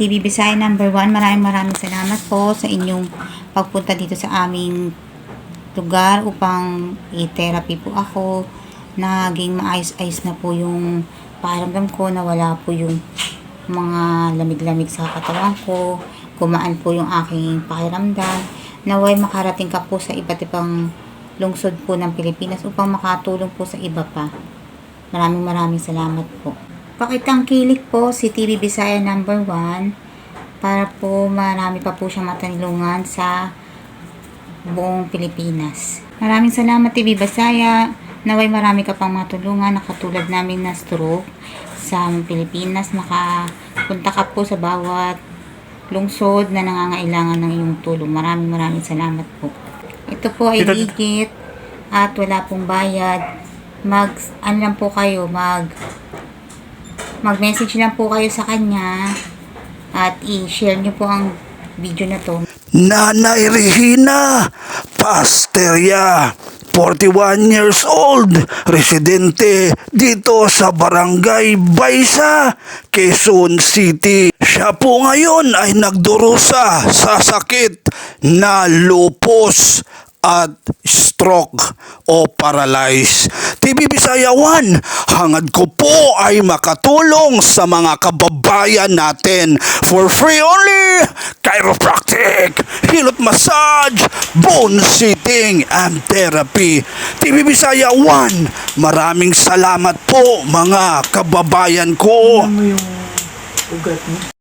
TV Bisaya number 1, maraming maraming salamat po sa inyong pagpunta dito sa aming lugar upang i-therapy po ako. Naging maayos-ayos na po yung pakiramdam ko, nawala po yung mga lamig-lamig sa katawan ko, gumaan po yung aking pakiramdam. Naway makarating ka po sa iba't ibang lungsod po ng Pilipinas upang makatulong po sa iba pa. Maraming maraming salamat po. Pakitangkilik po si TV Bisaya number 1 para po marami pa po siyang matanilungan sa buong Pilipinas. Maraming salamat TV Bisaya. Naway marami ka pang matulungan na katulad namin na stroke sa Pilipinas. Makapunta ka po sa bawat lungsod na nangangailangan ng iyong tulong. Maraming maraming salamat po. Ito po ay legit at wala pong bayad. Mag, ano lang po kayo, mag, mag-message lang po kayo sa kanya at i-share nyo po ang video na to. Nanay Regina Pasteria 41 years old, residente dito sa Barangay Baysa, Quezon City. Siya po ngayon ay nagdurusa sa sakit na lupus at stroke o paralyze. TV Bisaya 1, hangad ko po ay makatulong sa mga kababayan natin for free only chiropractic, hilot massage, bone sitting, and therapy. TV Bisaya 1, maraming salamat po mga kababayan ko. Ano yung ugat mo?